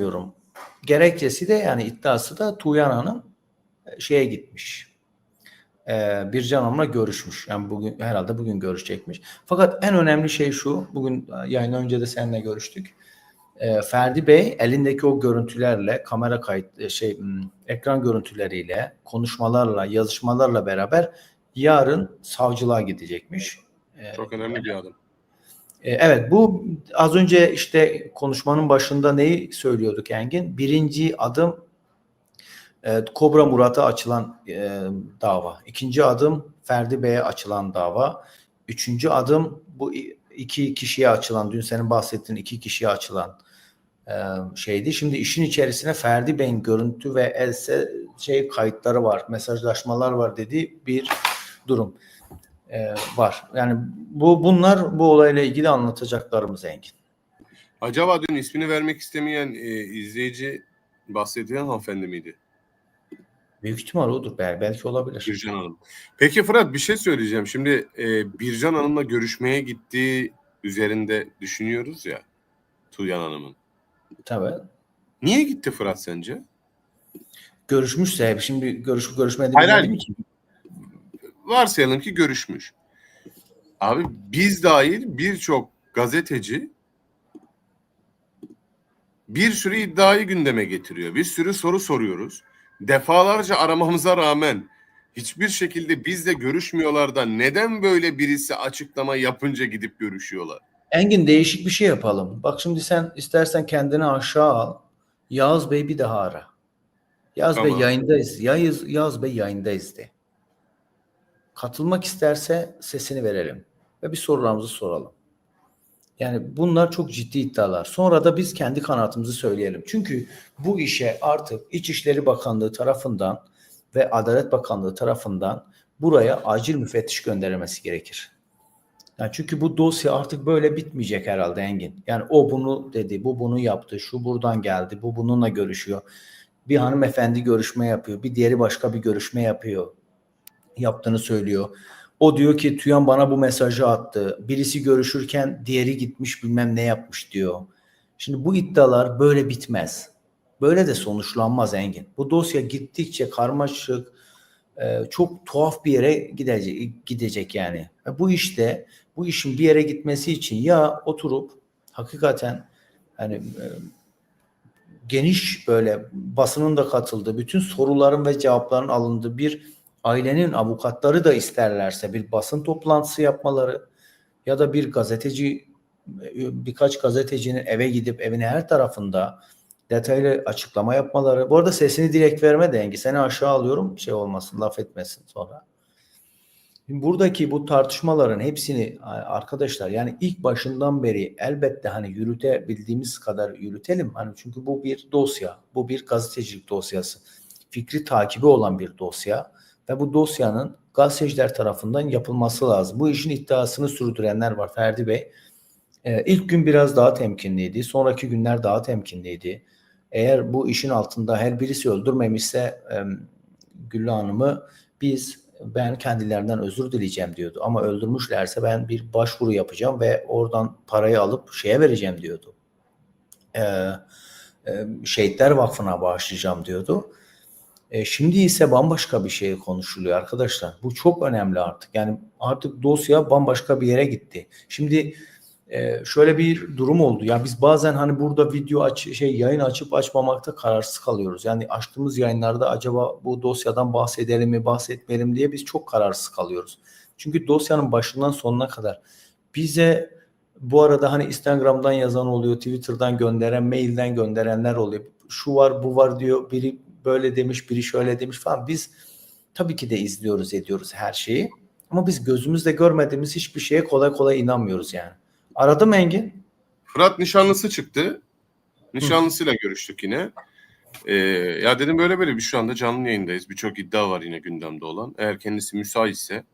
sanmıyorum. Gerekçesi de yani iddiası da Tuğyan Hanım e, şeye gitmiş. Ee, Bircan Hanım'la görüşmüş. Yani bugün herhalde bugün görüşecekmiş. Fakat en önemli şey şu. Bugün e, yayın önce de seninle görüştük. Ee, Ferdi Bey elindeki o görüntülerle, kamera kayıt e, şey ekran görüntüleriyle, konuşmalarla, yazışmalarla beraber yarın savcılığa gidecekmiş. Çok önemli bir adım. E, Evet bu az önce işte konuşmanın başında neyi söylüyorduk Engin? Birinci adım e, Kobra Murat'a açılan e, dava. İkinci adım Ferdi Bey'e açılan dava. Üçüncü adım bu iki kişiye açılan, dün senin bahsettiğin iki kişiye açılan şeydi. Şimdi işin içerisine Ferdi Bey'in görüntü ve else şey kayıtları var, mesajlaşmalar var dediği bir durum e, var. Yani bu bunlar bu olayla ilgili anlatacaklarımız Engin. Acaba dün ismini vermek istemeyen e, izleyici bahsedilen hanımefendi miydi? Büyük ihtimal odur. Bel- Belki olabilir. Bircan Hanım. Peki Fırat bir şey söyleyeceğim. Şimdi e, Bircan Hanım'la görüşmeye gittiği üzerinde düşünüyoruz ya Tuğyan Hanım'ın. Tabii. Niye gitti Fırat sence? Görüşmüşse şimdi görüşüp görüşmedi Hayır, hayır. Varsayalım ki görüşmüş. Abi biz dahil birçok gazeteci bir sürü iddiayı gündeme getiriyor. Bir sürü soru soruyoruz. Defalarca aramamıza rağmen hiçbir şekilde bizle görüşmüyorlar da neden böyle birisi açıklama yapınca gidip görüşüyorlar? Engin değişik bir şey yapalım. Bak şimdi sen istersen kendini aşağı al. Yağız Bey bir daha ara. Yağız Bey Tamam. yayındayız. Yağız, Yağız Bey yayındayız de. Katılmak isterse sesini verelim. Ve bir sorularımızı soralım. Yani bunlar çok ciddi iddialar. Sonra da biz kendi kanaatımızı söyleyelim. Çünkü bu işe artık İçişleri Bakanlığı tarafından ve Adalet Bakanlığı tarafından buraya acil müfettiş gönderilmesi gerekir. Yani çünkü bu dosya artık böyle bitmeyecek herhalde Engin. Yani o bunu dedi, bu bunu yaptı, şu buradan geldi, bu bununla görüşüyor. Bir hanımefendi görüşme yapıyor, bir diğeri başka bir görüşme yapıyor. Yaptığını söylüyor. O diyor ki Tüyan bana bu mesajı attı. Birisi görüşürken diğeri gitmiş bilmem ne yapmış diyor. Şimdi bu iddialar böyle bitmez. Böyle de sonuçlanmaz Engin. Bu dosya gittikçe karmaşık, e, çok tuhaf bir yere gidecek, gidecek yani. Ve bu işte bu işin bir yere gitmesi için ya oturup hakikaten hani e, geniş böyle basının da katıldığı, bütün soruların ve cevapların alındığı bir ailenin avukatları da isterlerse bir basın toplantısı yapmaları ya da bir gazeteci e, birkaç gazetecinin eve gidip evin her tarafında detaylı açıklama yapmaları. Bu arada sesini direkt verme dengi. Seni aşağı alıyorum şey olmasın laf etmesin sonra. Şimdi buradaki bu tartışmaların hepsini arkadaşlar yani ilk başından beri elbette hani yürütebildiğimiz kadar yürütelim. Hani çünkü bu bir dosya. Bu bir gazetecilik dosyası. Fikri takibi olan bir dosya ve bu dosyanın gazeteciler tarafından yapılması lazım. Bu işin iddiasını sürdürenler var Ferdi Bey. Ee, ilk gün biraz daha temkinliydi. Sonraki günler daha temkinliydi. Eğer bu işin altında her birisi öldürmemişse e, Güllü Hanım'ı biz ben kendilerinden özür dileyeceğim diyordu. Ama öldürmüşlerse ben bir başvuru yapacağım ve oradan parayı alıp şeye vereceğim diyordu. Ee, e, Şehitler Vakfı'na bağışlayacağım diyordu. E, şimdi ise bambaşka bir şey konuşuluyor arkadaşlar. Bu çok önemli artık. Yani artık dosya bambaşka bir yere gitti. Şimdi e, şöyle bir durum oldu. Ya biz bazen hani burada video aç şey yayın açıp açmamakta kararsız kalıyoruz. Yani açtığımız yayınlarda acaba bu dosyadan bahsedelim mi, bahsetmeyelim diye biz çok kararsız kalıyoruz. Çünkü dosyanın başından sonuna kadar bize bu arada hani Instagram'dan yazan oluyor, Twitter'dan gönderen, mailden gönderenler oluyor. Şu var, bu var diyor. Biri böyle demiş, biri şöyle demiş falan. Biz tabii ki de izliyoruz, ediyoruz her şeyi. Ama biz gözümüzle görmediğimiz hiçbir şeye kolay kolay inanmıyoruz yani. Aradım Engin. Fırat nişanlısı çıktı. Nişanlısıyla görüştük yine. Ee, ya dedim böyle böyle bir şu anda canlı yayındayız. Birçok iddia var yine gündemde olan. Eğer kendisi müsaitse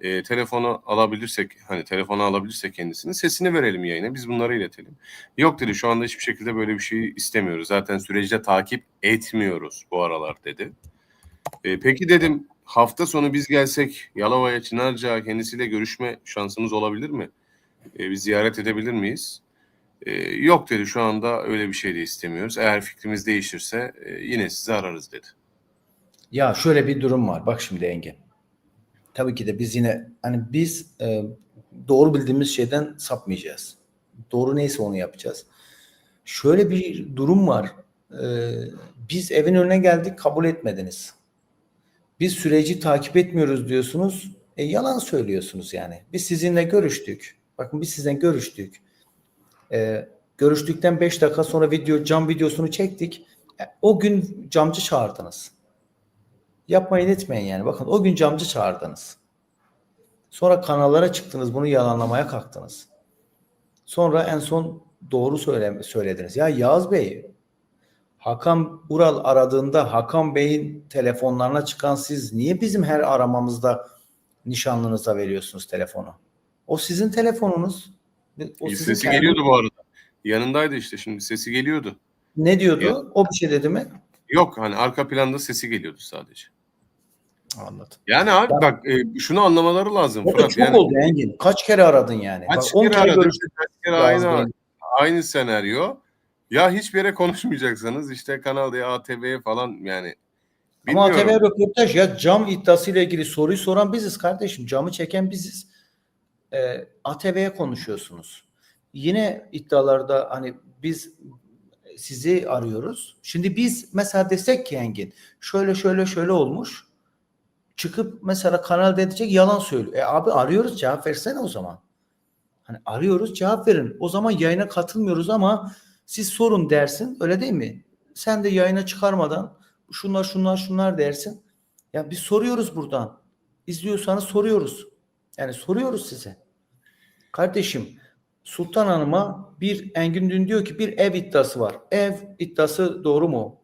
e, telefonu alabilirsek hani telefonu alabilirsek kendisini sesini verelim yayına biz bunları iletelim. Yok dedi şu anda hiçbir şekilde böyle bir şey istemiyoruz. Zaten süreçte takip etmiyoruz bu aralar dedi. E, peki dedim hafta sonu biz gelsek Yalova'ya Çınarca kendisiyle görüşme şansımız olabilir mi? E, bir ziyaret edebilir miyiz? E, yok dedi şu anda öyle bir şey de istemiyoruz. Eğer fikrimiz değişirse e, yine sizi ararız dedi. Ya şöyle bir durum var. Bak şimdi Engin. Tabii ki de biz yine hani biz e, doğru bildiğimiz şeyden sapmayacağız. Doğru neyse onu yapacağız. Şöyle bir durum var. E, biz evin önüne geldik kabul etmediniz. Biz süreci takip etmiyoruz diyorsunuz. E, yalan söylüyorsunuz yani. Biz sizinle görüştük. Bakın biz sizinle görüştük. E, görüştükten 5 dakika sonra video cam videosunu çektik. E, o gün camcı çağırdınız. Yapmayın etmeyin yani. Bakın o gün camcı çağırdınız. Sonra kanallara çıktınız bunu yalanlamaya kalktınız. Sonra en son doğru söyle, söylediniz. Ya Yağız Bey Hakan Ural aradığında Hakan Bey'in telefonlarına çıkan siz niye bizim her aramamızda nişanlınıza veriyorsunuz telefonu? O sizin telefonunuz. O sizin sesi kendi- geliyordu bu arada. Yanındaydı işte şimdi sesi geliyordu. Ne diyordu? Ya- O bir şey dedi mi? Yok hani arka planda sesi geliyordu sadece. Anladım. Yani abi Ya- bak e, şunu anlamaları lazım O da Fırat. çok Yani oldu Engin. Kaç kere aradın yani? kaç Bak, kere kere görüştük. kaç kere aynı, aynı senaryo. Ya hiçbir yere konuşmayacaksanız işte Kanal D, ATV'ye falan yani Ama bilmiyorum. ATV röportaj ya cam iddiasıyla ilgili soruyu soran biziz kardeşim. Camı çeken biziz. Ee, ATV'ye konuşuyorsunuz. Yine iddialarda hani biz sizi arıyoruz. Şimdi biz mesela desek ki Engin şöyle şöyle şöyle olmuş. Çıkıp mesela kanalda edecek yalan söylüyor. E abi arıyoruz cevap versene o zaman. Hani arıyoruz cevap verin. O zaman yayına katılmıyoruz ama siz sorun dersin öyle değil mi? Sen de yayına çıkarmadan şunlar şunlar şunlar dersin. Ya biz soruyoruz buradan. İzliyorsanız soruyoruz. Yani soruyoruz size. Kardeşim Sultan Hanım'a bir Engin dün diyor ki bir ev iddiası var. Ev iddiası doğru mu?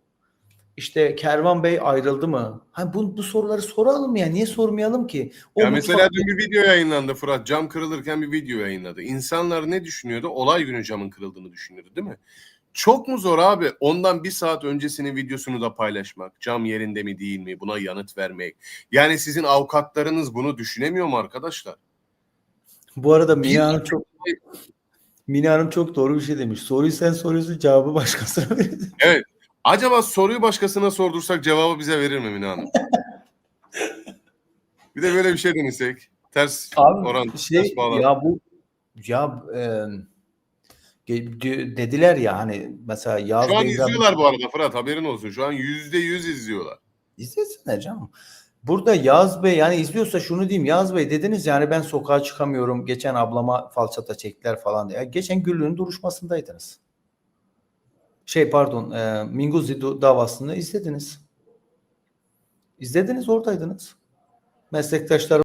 İşte Kervan Bey ayrıldı mı? Ha bu, bu soruları soralım ya. Niye sormayalım ki? O Ya mutfak- mesela dün bir video yayınlandı Fırat. Cam kırılırken bir video yayınladı. İnsanlar ne düşünüyordu? Olay günü camın kırıldığını düşünüyordu değil mi? Çok mu zor abi? Ondan bir saat öncesinin videosunu da paylaşmak. Cam yerinde mi değil mi? Buna yanıt vermek. Yani sizin avukatlarınız bunu düşünemiyor mu arkadaşlar? Bu arada Mine Hanım çok Mine Hanım çok doğru bir şey demiş. Soruyu sen soruyorsun cevabı başkasına veriyorsun. Acaba soruyu başkasına sordursak cevabı bize verir mi Mine Hanım? bir de böyle bir şey denesek. Ters Abi oran, şey ters bağlantı. ya bu ya e, dediler ya hani mesela Yağız Şu an Beyza- izliyorlar bu arada Fırat haberin olsun. Şu an yüzde yüz izliyorlar. İzlesinler canım. Burada Yağız Bey yani izliyorsa şunu diyeyim. Yağız Bey dediniz yani ben sokağa çıkamıyorum. Geçen ablama falçata çektiler falan diye. Geçen Güllü'nün duruşmasındaydınız. Şey pardon e, Minguzi do- davasını izlediniz. İzlediniz oradaydınız. Meslektaşlar